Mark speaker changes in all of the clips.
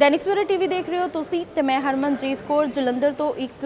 Speaker 1: Dainik Savera TV ਦੇਖ ਰਹੇ ਹੋ ਤੁਸੀਂ ਤੇ ਮੈਂ ਹਰਮਨਜੀਤ ਕੌਰ, ਜਲੰਧਰ ਤੋਂ ਇੱਕ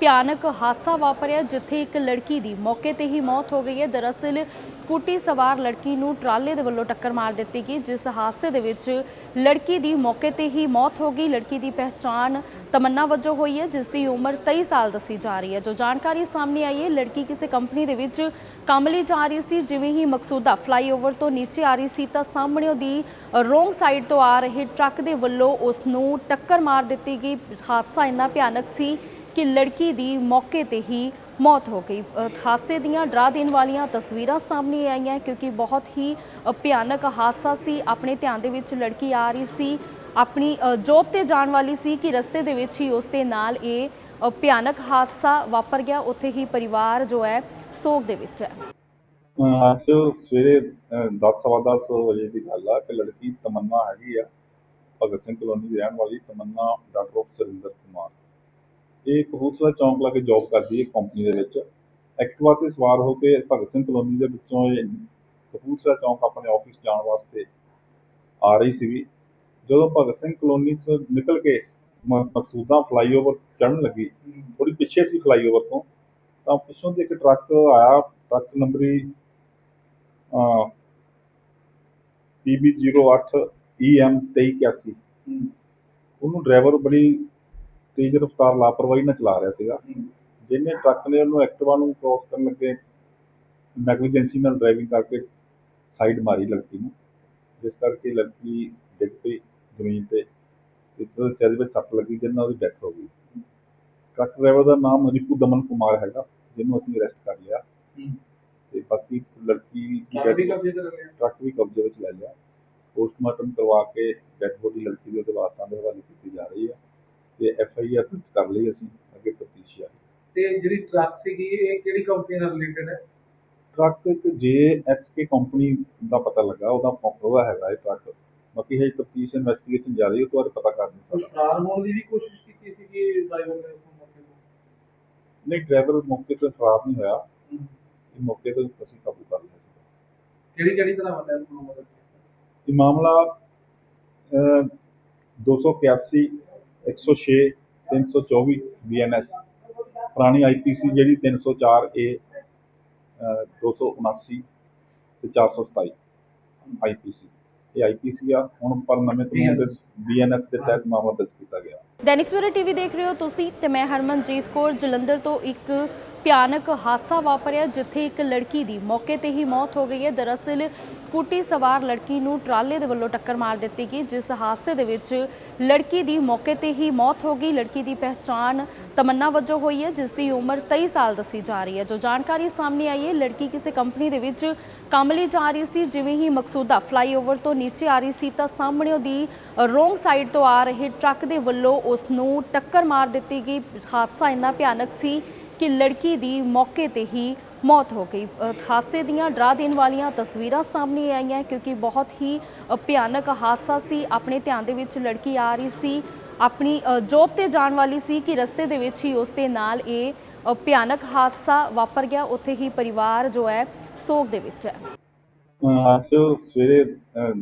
Speaker 1: ਭਿਆਨਕ ਹਾਦਸਾ ਵਾਪਰਿਆ ਜਿੱਥੇ ਇੱਕ ਲੜਕੀ ਦੀ ਮੌਕੇ ਤੇ ਹੀ ਮੌਤ ਹੋ ਗਈ ਹੈ। ਦਰਅਸਲ ਸਕੂਟੀ ਸਵਾਰ ਲੜਕੀ ਨੂੰ ਟਰਾਲੇ ਦੇ ਵੱਲੋਂ ਟੱਕਰ ਮਾਰ ਦਿੱਤੀ ਗਈ, ਜਿਸ ਹਾਦਸੇ ਦੇ ਵਿੱਚ ਲੜਕੀ ਦੀ ਮੌਕੇ ਤੇ ਹੀ ਮੌਤ ਹੋ ਗਈ। ਲੜਕੀ ਦੀ ਪਹਿਚਾਣ ਤਮੰਨਾ ਵਜੋਂ ਹੋਈ ਹੈ ਜਿਸ ਦੀ ਉਮਰ 23 ਸਾਲ ਦੱਸੀ ਜਾ ਰਹੀ ਹੈ। ਜੋ ਜਾਣਕਾਰੀ ਸਾਹਮਣੇ ਆਈ ਹੈ, ਲੜਕੀ ਕਿਸੇ ਕੰਪਨੀ ਦੇ ਵਿੱਚ ਕੰਮ ਲਈ ਜਾ ਰਹੀ ਸੀ, ਜਿਵੇਂ ਹੀ ਮਕਸੂਦਾ ਫਲਾਈਓਵਰ ਤੋਂ ਨੀਚੇ ਆ ਰਹੀ ਸੀ, ਤਾਂ ਸਾਹਮਣੇ ਉਹਦੀ ਰੋਂਗ ਸਾਈਡ ਤੋਂ ਆ ਰਹੇ ਟਰੱਕ ਦੇ ਵੱਲੋਂ ਉਸ ਨੂੰ ਟੱਕਰ ਮਾਰ ਦਿੱਤੀ ਗਈ। ਹਾਦਸਾ ਇੰਨਾ ਭਿਆਨਕ ਸੀ ਕਿ ਲੜਕੀ ਦੀ ਮੌਕੇ ਤੇ ਹੀ ਮੌਤ ਹੋ ਗਈ। ਹਾਦਸੇ ਦੀਆਂ ਡਰਾ ਦੇਣ ਵਾਲੀਆਂ ਤਸਵੀਰਾਂ ਸਾਹਮਣੇ ਆਈਆਂ, ਕਿਉਂਕਿ ਬਹੁਤ ਹੀ ਭਿਆਨਕ ਹਾਦਸਾ ਸੀ। ਆਪਣੇ ਧਿਆਨ ਦੇ ਵਿੱਚ ਲੜਕੀ ਆ ਰਹੀ ਸੀ ਆਪਣੀ ਜੋਬ ਤੇ ਜਾਣ ਵਾਲੀ ਸੀ ਕਿ ਰਸਤੇ ਦੇ ਵਿੱਚ ਹੀ ਉਸ ਦੇ ਨਾਲ ਇਹ ਭਿਆਨਕ ਹਾਦਸਾ ਵਾਪਰ ਗਿਆ। ਉੱਥੇ ਹੀ ਪਰਿਵਾਰ ਜੋ ਹੈ, ਸੋਗ ਦੇ ਵਿੱਚ ਹੈ।
Speaker 2: ਅੱਜ ਸਵੇਰੇ 10:10 ਵਜੇ ਦੀ ਗੱਲ ਆ ਕਿ ਲੜਕੀ ਤਮੰਨਾ ਹੈਗੀ ਆ, ਭਗਤ ਸਿੰਘ ਕਲੋਨੀ ਦੀ ਰਹਿਣ ਵਾਲੀ, ਤਮੰਨਾ ਡਾਕਟਰ ਸੁਰਿੰਦਰ ਕੁਮਾਰ। ਇਹ ਕਪੂਰਥਲਾ ਚੌਂਕ ਲਾ ਕੇ ਜੌਬ ਕਰਦੀ ਹੈ ਕੰਪਨੀ ਦੇ ਵਿੱਚ। ਐਕਟਿਵਾ ਤੇ ਸਵਾਰ ਹੋ ਕੇ ਭਗਤ ਸਿੰਘ ਕਲੋਨੀ ਦੇ ਵਿੱਚੋਂ ਇਹ ਕਪੂਰਥਲਾ ਚੌਂਕ ਆਪਣੇ ਆਫਿਸ ਜਾਣ ਵਾਸਤੇ ਆ ਰਹੀ ਸੀਗੀ। ਜਦੋਂ ਭਗਤ ਸਿੰਘ ਕਲੋਨੀ ਤੋਂ ਨਿਕਲ ਕੇ ਮਕਸੂਦਾ ਫਲਾਈਓਵਰ ਚੜ੍ਹਨ ਲੱਗੀ ਥੋੜੀ ਪਿੱਛੇ ਸੀ ਫਲਾਈਓਵਰ ਤੋਂ ਤਾਂ ਪਿੱਛੋਂ ਦੀ ਇੱਕ ਟਰੱਕ ਆਇਆ ਟਰੱਕ ਨੰਬਰੀ ਅਹ PB08 EM 2381 ਉਹਨੂੰ ਡਰਾਈਵਰ ਬੜੀ ਤੇਜ਼ ਰਫ਼ਤਾਰ ਲਾਪਰਵਾਹੀ ਨਾਲ ਚਲਾ ਰਿਹਾ ਸੀਗਾ। ਜਿਹਨੇ ਟਰੱਕ ਨੇ ਉਹਨੂੰ ਐਕਟਿਵਾ ਨੂੰ ਕ੍ਰੋਸ ਕਰਨ ਲੱਗੇ ਨੈਗਲੀਜੈਂਸੀ ਨਾਲ ਡਰਾਈਵਿੰਗ ਕਰਕੇ ਸਾਈਡ ਮਾਰੀ ਲੜਕੀ ਨੂੰ। ਜਿਸ ਕਰਕੇ ਲੜਕੀ ਡਿੱਗ ਪਈ। ਜ਼ਮੀਨ ਤੇ ਉਹਦੇ ਸਿਰ ਵਿੱਚ ਸੱਟ ਲੱਗੀ ਜਿਹਦੇ ਨਾਲ ਉਹਦੀ ਡੈਥ ਹੋ ਗਈ। ਟਰੱਕ ਡਰਾਈਵਰ ਦਾ ਨਾਮ ਰਿਪੂ ਦਮਨ ਕੁਮਾਰ ਹੈਗਾ ਜਿਹਨੂੰ ਅਸੀਂ ਅਰੈਸਟ ਕਰ ਲਿਆ। ਤੇ ਬਾਕੀ ਲੜਕੀ ਦੀ ਟਰੱਕ ਵੀ ਕਬਜ਼ੇ ਵਿੱਚ ਲੈ ਲਿਆ। ਪੋਸਟਮਾਰਟਮ ਕਰਵਾ ਕੇ ਡੈਡ ਬੋਡੀ ਲੜਕੀ ਦੇ ਉਹਦੇ ਵਾਰਸਾਂ ਦੇ ਹਵਾਲੇ ਕੀਤੀ ਜਾ ਰਹੀ ਹੈ। ਤੇ ਐਫ ਆਈ ਆਰ ਦਰਜ ਕਰ ਲਈ ਅਸੀਂ ਅੱਗੇ ਤਫਤੀਸ਼ ਜਾਰੀ।
Speaker 3: ਤੇ ਜਿਹੜੀ ਟਰੱਕ ਸੀਗੀ ਇਹ ਕਿਹੜੀ ਕੰਪਨੀ ਨਾਲ ਰਿਲੇਟਡ ਹੈ?
Speaker 2: ਟਰੱਕ ਇੱਕ ਜੇ ਐਸ ਕੇ ਕੰਪਨੀ ਦਾ ਪਤਾ ਲੱਗਾ ਉਹਦਾ ਉਹਦਾ ਹੈਗਾ ਇਹ ਟਰੱਕ। ਬਾਕੀ ਹੈ ਤਫਤੀਸ਼ ਇਨਵੈਸਟੀਗੇਸ਼ਨ ਜਾਰੀ ਹੈ ਉਹ ਤੋਂ ਬਾਅਦ ਪਤਾ ਕਰ ਨਹੀਂ
Speaker 3: ਕੁਝ
Speaker 2: ਸਕਦਾ
Speaker 3: ਫਰਾਰ ਹੋਣ ਦੀ ਵੀ ਕੋਸ਼ਿਸ਼ ਕੀਤੀ ਸੀਗੀ ਡਰਾਈਵਰ ਨੇ ਉਸ ਮੌਕੇ ਤੇ?
Speaker 2: ਨਹੀਂ ਡਰਾਈਵਰ ਮੌਕੇ ਤੋਂ ਫਰਾਰ ਨਹੀਂ ਹੋਇਆ। ਇਹ ਮੌਕੇ ਤੋਂ ਅਸੀਂ ਕਾਬੂ ਕਰ ਲਿਆ ਸੀ
Speaker 3: ਕਿਹੜੀ ਕਿਹੜੀ ਤਰ੍ਹਾਂ ਤੁਹਾਨੂੰ ਮਦਦ ਕੀਤੀ?
Speaker 2: ਇਹ ਮਾਮਲਾ ਅਹ, 281 106 324 ਬੀਐਨਐਸ ਪੁਰਾਣੀ ਆਈਪੀਸੀ ਜਿਹੜੀ 304 ਏ 279 ਤੇ 427 ਆਈਪੀਸੀ ਇਹ ਆਈਪੀਸੀ ਆ ਹੁਣ ਪਰ ਨਵੇਂ ਕਾਨੂੰਨ ਦੇ ਬੀਐਨਐਸ ਦੇ ਤਹਿਤ ਮਾਮਲਾ ਦਰਜ ਕੀਤਾ ਗਿਆ।
Speaker 1: ਦੈਨਿਕ ਸਵੇਰਾ ਟੀਵੀ ਦੇਖ ਰਹੇ ਹੋ ਤੁਸੀਂ ਤੇ ਮੈਂ ਹਰਮਨਜੀਤ ਕੌਰ। ਜਲੰਧਰ ਤੋਂ ਇੱਕ ਭਿਆਨਕ ਹਾਦਸਾ ਵਾਪਰਿਆ ਜਿੱਥੇ ਇੱਕ ਲੜਕੀ ਦੀ ਮੌਕੇ ਤੇ ਹੀ ਮੌਤ ਹੋ ਗਈ ਹੈ। ਦਰਅਸਲ ਸਕੂਟੀ ਸਵਾਰ ਲੜਕੀ ਨੂੰ ਟਰਾਲੇ ਦੇ ਵੱਲੋਂ ਟੱਕਰ ਮਾਰ ਦਿੱਤੀ ਗਈ ਜਿਸ ਹਾਦਸੇ ਦੇ ਵਿੱਚ ਲੜਕੀ ਦੀ ਮੌਕੇ ਤੇ ਹੀ ਮੌਤ ਹੋ ਗਈ। ਲੜਕੀ ਦੀ ਪਹਿਚਾਣ ਤਮੰਨਾ ਵਜੋਂ ਹੋਈ ਹੈ ਜਿਸ ਦੀ ਉਮਰ 23 ਸਾਲ ਦੱਸੀ ਜਾ ਰਹੀ ਹੈ। ਜੋ ਜਾਣਕਾਰੀ ਸਾਹਮਣੇ ਆਈ ਹੈ ਲੜਕੀ ਕਿਸੇ ਕੰਪਨੀ ਦੇ ਵਿੱਚ ਕੰਮ ਲਈ ਜਾ ਰਹੀ ਸੀ, ਜਿਵੇਂ ਹੀ ਮਕਸੂਦਾ ਫਲਾਈਓਵਰ ਤੋਂ ਨੀਚੇ ਆ ਰਹੀ ਸੀ, ਤਾਂ ਸਾਹਮਣੇ ਉਹਦੀ ਰੋਂਗ ਸਾਈਡ ਤੋਂ ਆ ਰਹੇ ਟਰੱਕ ਦੇ ਵੱਲੋਂ ਉਸ ਨੂੰ ਟੱਕਰ ਮਾਰ ਦਿੱਤੀ ਗਈ। ਹਾਦਸਾ ਇੰਨਾ ਭਿਆਨਕ ਸੀ ਕਿ ਲੜਕੀ ਦੀ ਮੌਕੇ ਤੇ ਹੀ ਮੌਤ ਹੋ ਗਈ। ਹਾਦਸੇ ਦੀਆਂ ਡਰਾ ਦੇਣ ਵਾਲੀਆਂ ਤਸਵੀਰਾਂ ਸਾਹਮਣੇ ਆਈਆਂ, ਕਿਉਂਕਿ ਬਹੁਤ ਹੀ ਭਿਆਨਕ ਹਾਦਸਾ ਸੀ। ਆਪਣੇ ਧਿਆਨ ਦੇ ਵਿੱਚ ਲੜਕੀ ਆ ਰਹੀ ਸੀ ਆਪਣੀ ਜੋਬ ਤੇ ਜਾਣ ਵਾਲੀ ਸੀ ਕਿ ਰਸਤੇ ਦੇ ਵਿੱਚ ਹੀ ਉਸ ਦੇ ਨਾਲ ਇਹ ਭਿਆਨਕ ਹਾਦਸਾ ਵਾਪਰ ਗਿਆ। ਉੱਥੇ ਹੀ ਪਰਿਵਾਰ ਜੋ ਹੈ, ਸੋਗ ਦੇ ਵਿੱਚ ਹੈ।
Speaker 2: ਅੱਜ ਸਵੇਰੇ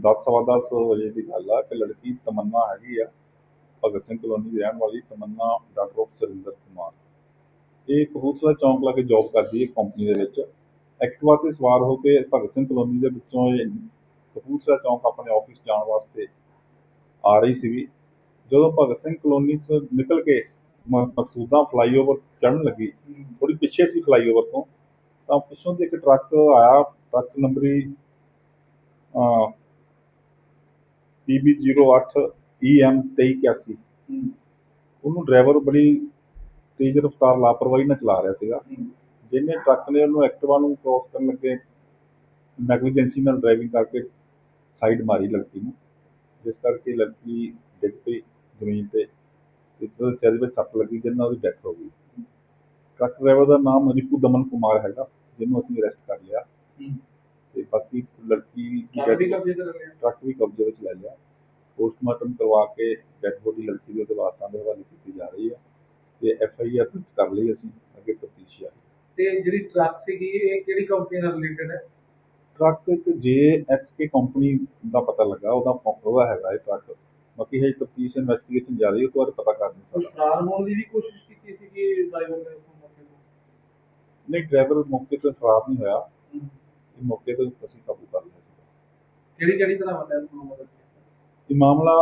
Speaker 2: 10:10 ਵਜੇ ਦੀ ਗੱਲ ਆ। ਕਿ ਲੜਕੀ ਤਮੰਨਾ ਹੈਗੀ ਆ, ਭਗਤ ਸਿੰਘ ਕਲੋਨੀ ਦੀ ਰਹਿਣ ਵਾਲੀ, ਤਮੰਨਾ ਡਾਕਟਰ ਸੁਰਿੰਦਰ ਕੁਮਾਰ। ਇਹ ਕਪੂਰਥਲਾ ਚੌਂਕ ਲਾ ਕੇ ਜੌਬ ਕਰਦੀ ਹੈ ਕੰਪਨੀ ਦੇ ਵਿੱਚ। ਐਕਟਿਵਾ ਤੇ ਸਵਾਰ ਹੋ ਕੇ ਭਗਤ ਸਿੰਘ ਕਲੋਨੀ ਦੇ ਵਿੱਚੋਂ ਇਹ ਕਪੂਰਥਲਾ ਚੌਂਕ ਆਪਣੇ ਆਫਿਸ ਜਾਣ ਵਾਸਤੇ ਆ ਰਹੀ ਸੀਗੀ। ਜਦੋਂ ਭਗਤ ਸਿੰਘ ਕਲੋਨੀ ਤੋਂ ਨਿਕਲ ਕੇ ਮਕਸੂਦਾ ਫਲਾਈਓਵਰ ਚੜ੍ਹਨ ਲੱਗੀ ਥੋੜੀ ਪਿੱਛੇ ਸੀ ਫਲਾਈਓਵਰ ਤੋਂ ਤਾਂ ਪਿੱਛੋਂ ਦੀ ਇੱਕ ਟਰੱਕ ਆਇਆ ਟਰੱਕ ਨੰਬਰੀ ਅਹ PB08 EM 2381 ਉਹਨੂੰ ਡਰਾਈਵਰ ਬੜੀ ਤੇਜ਼ ਰਫ਼ਤਾਰ ਲਾਪਰਵਾਹੀ ਨਾਲ ਚਲਾ ਰਿਹਾ ਸੀਗਾ। ਜਿਹਨੇ ਟਰੱਕ ਨੇ ਉਹਨੂੰ ਐਕਟਿਵਾ ਨੂੰ ਕ੍ਰੋਸ ਕਰਨ ਲੱਗੇ ਨੈਗਲੀਜੈਂਸੀ ਨਾਲ ਡਰਾਈਵਿੰਗ ਕਰਕੇ ਸਾਈਡ ਮਾਰੀ ਲੜਕੀ ਨੂੰ। ਜਿਸ ਕਰਕੇ ਲੜਕੀ ਡਿੱਗ ਪਈ। ਜ਼ਮੀਨ ਤੇ ਉਹਦੇ ਸਿਰ ਵਿੱਚ ਸੱਟ ਲੱਗੀ ਜਿਹਦੇ ਨਾਲ ਉਹਦੀ ਡੈਥ ਹੋ ਗਈ। ਟਰੱਕ ਡਰਾਈਵਰ ਦਾ ਨਾਮ ਰਿਪੂ ਦਮਨ ਕੁਮਾਰ ਹੈਗਾ ਜਿਹਨੂੰ ਅਸੀਂ ਅਰੈਸਟ ਕਰ ਲਿਆ। ਤੇ ਬਾਕੀ ਲੜਕੀ ਟਰੱਕ ਵੀ ਕਬਜ਼ੇ ਵਿੱਚ ਲੈ ਲਿਆ। ਪੋਸਟਮਾਰਟਮ ਕਰਵਾ ਕੇ ਡੈਡ ਬੋਡੀ ਲੜਕੀ ਦੇ ਵਾਰਸਾਂ ਦੇ ਹਵਾਲੇ ਕੀਤੀ ਜਾ ਰਹੀ ਹੈ। ਤੇ ਐਫ ਆਈ ਆਰ ਦਰਜ ਕਰ ਲਈ ਅਸੀਂ ਅੱਗੇ ਤਫਤੀਸ਼ ਜਾਰੀ।
Speaker 3: ਤੇ ਜਿਹੜੀ ਟਰੱਕ ਸੀਗੀ ਇਹ ਕਿਹੜੀ ਕੰਪਨੀ ਨਾਲ ਰਿਲੇਟਡ ਹੈ?
Speaker 2: ਟਰੱਕ ਇੱਕ ਜੇ ਐਸ ਕੇ ਕੰਪਨੀ ਦਾ ਪਤਾ ਲੱਗਾ ਉਹਦਾ ਉਹਦਾ ਹੈਗਾ ਇਹ ਟਰੱਕ ਬਾਕੀ ਹੈ ਤਫਤੀਸ਼ ਇਨਵੈਸਟੀਗੇਸ਼ਨ ਜਾਰੀ ਹੈ ਉਹ ਤੋਂ ਬਾਅਦ ਪਤਾ ਕਰ ਨਹੀਂ
Speaker 3: ਕੁਝ
Speaker 2: ਸਕਦਾ
Speaker 3: ਫਰਾਰ ਹੋਣ ਦੀ ਵੀ ਕੋਸ਼ਿਸ਼ ਕੀਤੀ ਸੀ ਕਿ ਡਰਾਈਵਰ ਨੇ ਮੌਕੇ ਤੋਂ?
Speaker 2: ਨਹੀਂ ਡਰਾਈਵਰ ਮੌਕੇ ਤੋਂ ਫਰਾਰ ਨਹੀਂ ਹੋਇਆ। ਇਹ ਮੌਕੇ ਤੋਂ ਅਸੀਂ ਕਾਬੂ ਕਰ ਲਿਆ ਸੀ।
Speaker 3: ਕਿਹੜੀ ਕਿਹੜੀ ਤਰ੍ਹਾਂ ਤੁਹਾਨੂੰ ਮਦਦ ਕੀਤੀ?
Speaker 2: ਇਹ ਮਾਮਲਾ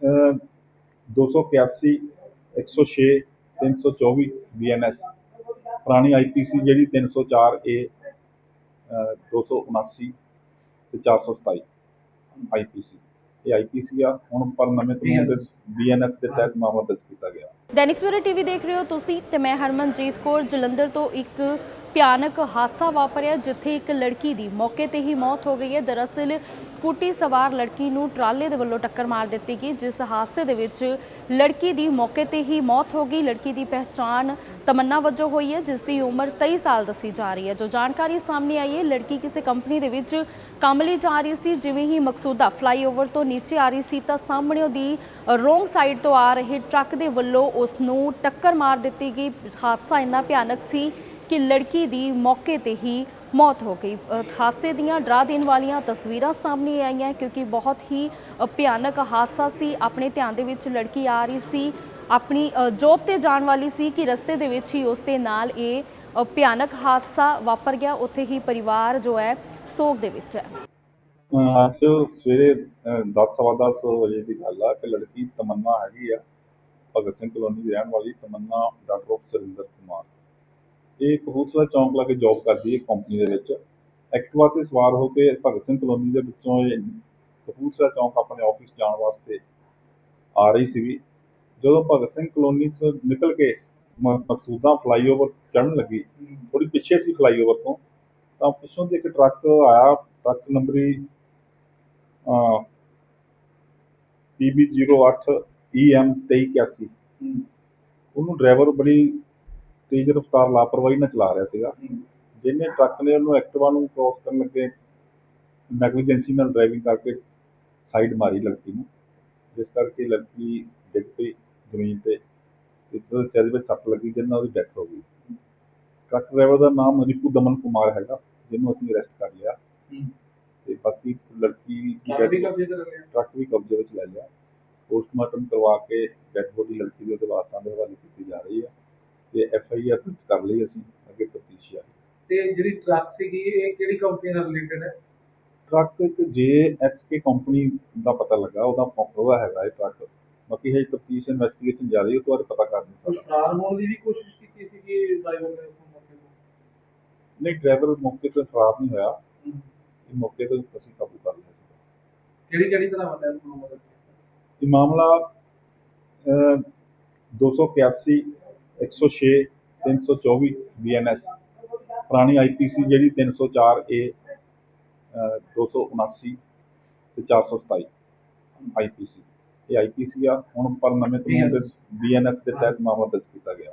Speaker 2: ਅਹ, 281 106 324 ਬੀਐਨਐਸ ਪੁਰਾਣੀ ਆਈਪੀਸੀ ਜਿਹੜੀ 304 ਏ 279 ਤੇ 427 ਆਈਪੀਸੀ ਇਹ ਆਈਪੀਸੀ ਆ, ਹੁਣ ਪਰ ਨਵੇਂ ਕਾਨੂੰਨ ਦੇ ਬੀਐਨਐਸ ਦੇ ਤਹਿਤ ਮਾਮਲਾ ਦਰਜ ਕੀਤਾ ਗਿਆ।
Speaker 1: ਦੈਨਿਕ ਸਵੇਰਾ ਟੀਵੀ ਦੇਖ ਰਹੇ ਹੋ ਤੁਸੀਂ ਤੇ ਮੈਂ ਹਰਮਨਜੀਤ ਕੌਰ, ਜਲੰਧਰ ਤੋਂ ਇੱਕ ਭਿਆਨਕ ਹਾਦਸਾ ਵਾਪਰਿਆ, ਜਿੱਥੇ ਇੱਕ ਲੜਕੀ ਦੀ ਮੌਕੇ ਤੇ ਹੀ ਮੌਤ ਹੋ ਗਈ ਹੈ। ਦਰਅਸਲ ਸਕੂਟੀ ਸਵਾਰ ਲੜਕੀ ਨੂੰ ਟਰਾਲੇ ਦੇ ਵੱਲੋਂ ਟੱਕਰ ਮਾਰ ਦਿੱਤੀ ਗਈ, ਜਿਸ ਹਾਦਸੇ ਦੇ ਵਿੱਚ ਲੜਕੀ ਦੀ ਮੌਕੇ ਤੇ ਹੀ ਮੌਤ ਹੋ ਗਈ। ਲੜਕੀ ਦੀ ਪਹਿਚਾਣ ਤਮੰਨਾ ਵਜੋਂ ਹੋਈ ਹੈ ਜਿਸ ਦੀ ਉਮਰ 23 ਸਾਲ ਦੱਸੀ ਜਾ ਰਹੀ ਹੈ। ਜੋ ਜਾਣਕਾਰੀ ਸਾਹਮਣੇ ਆਈ ਹੈ, ਲੜਕੀ ਕਿਸੇ ਕੰਪਨੀ ਦੇ ਵਿੱਚ ਕੰਮ ਲਈ ਜਾ ਰਹੀ ਸੀ, ਜਿਵੇਂ ਹੀ ਮਕਸੂਦਾ ਫਲਾਈਓਵਰ ਤੋਂ ਨੀਚੇ ਆ ਰਹੀ ਸੀ, ਤਾਂ ਸਾਹਮਣੇ ਉਹਦੀ ਰੋਂਗ ਸਾਈਡ ਤੋਂ ਆ ਰਹੇ ਟਰੱਕ ਦੇ ਵੱਲੋਂ ਉਸ ਨੂੰ ਟੱਕਰ ਮਾਰ ਦਿੱਤੀ ਗਈ। ਹਾਦਸਾ ਇੰਨਾ ਭਿਆਨਕ ਸੀ ਕਿ ਲੜਕੀ ਦੀ ਮੌਕੇ ਤੇ ਹੀ ਮੌਤ ਹੋ ਗਈ। ਹਾਦਸੇ ਦੀਆਂ ਡਰਾ ਦੇਣ ਵਾਲੀਆਂ ਤਸਵੀਰਾਂ ਸਾਹਮਣੇ ਆਈਆਂ, ਕਿਉਂਕਿ ਬਹੁਤ ਹੀ ਭਿਆਨਕ ਹਾਦਸਾ ਸੀ। ਆਪਣੇ ਧਿਆਨ ਦੇ ਵਿੱਚ ਲੜਕੀ ਆ ਰਹੀ ਸੀ ਆਪਣੀ ਜੋਬ ਤੇ ਜਾਣ ਵਾਲੀ ਸੀ ਕਿ ਰਸਤੇ ਦੇ ਵਿੱਚ ਹੀ ਉਸ ਦੇ ਨਾਲ ਇਹ ਭਿਆਨਕ ਹਾਦਸਾ ਵਾਪਰ ਗਿਆ। ਉੱਥੇ ਹੀ ਪਰਿਵਾਰ ਜੋ ਹੈ, ਸੋਗ ਦੇ ਵਿੱਚ ਹੈ।
Speaker 2: ਅਹ ਅੱਜ ਸਵੇਰੇ 10:10 ਵਜੇ ਦੀ ਗੱਲ ਆ ਕਿ ਲੜਕੀ ਤਮੰਨਾ ਹੈਗੀ ਆ। ਭਗਤ ਸਿੰਘ ਕਲੋਨੀ ਦੀ ਰਹਿਣ ਵਾਲੀ ਤਮੰਨਾ ਡਾਕਟਰ ਸੁਰਿੰਦਰ ਕੁਮਾਰ। ਇਹ ਕਪੂਰਥਲਾ ਚੌਂਕ ਲਾ ਕੇ ਜੌਬ ਕਰਦੀ ਹੈ ਕੰਪਨੀ ਦੇ ਵਿੱਚ। ਐਕਟਿਵਾ ਤੇ ਸਵਾਰ ਹੋ ਕੇ ਭਗਤ ਸਿੰਘ ਕਲੋਨੀ ਦੇ ਵਿੱਚੋਂ ਇਹ ਕਪੂਰਥਲਾ ਚੌਂਕ ਆਪਣੇ ਆਫਿਸ ਜਾਣ ਵਾਸਤੇ ਆ ਰਹੀ ਸੀਗੀ। ਜਦੋਂ ਭਗਤ ਸਿੰਘ ਕਲੋਨੀ ਤੋਂ ਨਿਕਲ ਕੇ ਮਕਸੂਦਾ ਫਲਾਈਓਵਰ ਚੜ੍ਹਨ ਲੱਗੀ ਥੋੜੀ ਪਿੱਛੇ ਸੀ ਫਲਾਈਓਵਰ ਤੋਂ ਤਾਂ ਪਿੱਛੋਂ ਦੀ ਇੱਕ ਟਰੱਕ ਆਇਆ ਟਰੱਕ ਨੰਬਰੀ PB08 EM 2381 ਉਹਨੂੰ ਡਰਾਈਵਰ ਬੜੀ ਤੇਜ਼ ਰਫ਼ਤਾਰ ਲਾਪਰਵਾਹੀ ਨਾਲ ਚਲਾ ਰਿਹਾ ਸੀਗਾ। ਜਿਹਨੇ ਟਰੱਕ ਨੇ ਉਹਨੂੰ ਐਕਟਿਵਾ ਨੂੰ ਕ੍ਰੋਸ ਕਰਨ ਲੱਗੇ ਨੈਗਲੀਜੈਂਸੀ ਨਾਲ ਡਰਾਈਵਿੰਗ ਕਰਕੇ ਸਾਈਡ ਮਾਰੀ ਲੜਕੀ ਨੂੰ। ਜਿਸ ਕਰਕੇ ਲੜਕੀ ਡਿੱਗ ਪਈ। ਜ਼ਮੀਨ ਤੇ ਉਹਦੇ ਸਿਰ ਵਿੱਚ ਸੱਟ ਲੱਗੀ ਜਿਹਦੇ ਨਾਲ ਉਹਦੀ ਡੈਥ ਹੋ ਗਈ। ਟਰੱਕ ਡਰਾਈਵਰ ਦਾ ਨਾਮ ਰਿਪੂ ਦਮਨ ਕੁਮਾਰ ਹੈਗਾ ਜਿਹਨੂੰ ਅਸੀਂ ਅਰੈਸਟ ਕਰ ਲਿਆ। ਤੇ ਬਾਕੀ ਲੜਕੀ ਦੀ
Speaker 3: ਟਰੱਕ ਵੀ ਕਬਜ਼ੇ ਕਰ ਲਿਆ।
Speaker 2: ਟਰੱਕ ਵੀ ਕਬਜ਼ੇ ਵਿੱਚ ਲੈ ਲਿਆ। ਪੋਸਟਮਾਰਟਮ ਕਰਵਾ ਕੇ ਡੈਡ ਬੋਡੀ ਲੜਕੀ ਦੇ ਵਾਰਸਾਂ ਦੇ ਹਵਾਲੇ ਕੀਤੀ ਜਾ ਰਹੀ ਹੈ। ਤੇ ਐਫ ਆਈ ਆਰ ਦਰਜ ਕਰ ਲਈ ਅਸੀਂ ਅੱਗੇ ਤਫਤੀਸ਼ ਜਾਰੀ।
Speaker 3: ਤੇ ਜਿਹੜੀ ਟਰੱਕ ਸੀਗੀ ਇਹ ਕਿਹੜੀ ਕੰਪਨੀ ਨਾਲ ਰਿਲੇਟਡ ਹੈ?
Speaker 2: ਟਰੱਕ ਇੱਕ ਜੇ ਐਸ ਕੇ ਕੰਪਨੀ ਦਾ ਪਤਾ ਲੱਗਾ ਉਹਦਾ ਉਹਦਾ ਹੈਗਾ ਇਹ ਟਰੱਕ। ਬਾਕੀ ਹੈ ਤਫਤੀਸ਼ ਇਨਵੈਸਟੀਗੇਸ਼ਨ ਜਾਰੀ ਹੈ ਉਹ ਤੋਂ ਬਾਅਦ ਪਤਾ ਕਰ ਨਹੀਂ
Speaker 3: ਕੁਝ
Speaker 2: ਸਕਦਾ
Speaker 3: ਫਰਾਰ ਹੋਣ ਦੀ ਵੀ ਕੋਸ਼ਿਸ਼ ਕੀਤੀ ਸੀ ਕਿ ਡਰਾਈਵਰ ਨੇ
Speaker 2: ਨਹੀਂ ਡਰਾਈਵਰ ਮੌਕੇ ਤੋਂ ਫਰਾਰ ਨਹੀਂ ਹੋਇਆ। ਇਹ ਮੌਕੇ ਤੋਂ ਅਸੀਂ ਕਾਬੂ ਕਰ ਲਿਆ ਸੀ।
Speaker 3: ਕਿਹੜੀ ਕਿਹੜੀ ਤਰ੍ਹਾਂ ਤੁਹਾਨੂੰ ਮਦਦ ਕੀਤੀ?
Speaker 2: ਇਹ ਮਾਮਲਾ ਅਹ, 281 106 324 ਬੀਐਨਐਸ ਪੁਰਾਣੀ ਆਈਪੀਸੀ ਜਿਹੜੀ 304 ਏ 279 ਤੇ 427 ਆਈਪੀਸੀ ਇਹ ਆਈਪੀਸੀ ਆ। ਹੁਣ ਪਰ ਨਵੇਂ ਕਾਨੂੰਨ ਦੇ ਬੀਐਨਐਸ ਦੇ ਤਹਿਤ ਮਾਮਲਾ ਦਰਜ ਕੀਤਾ ਗਿਆ।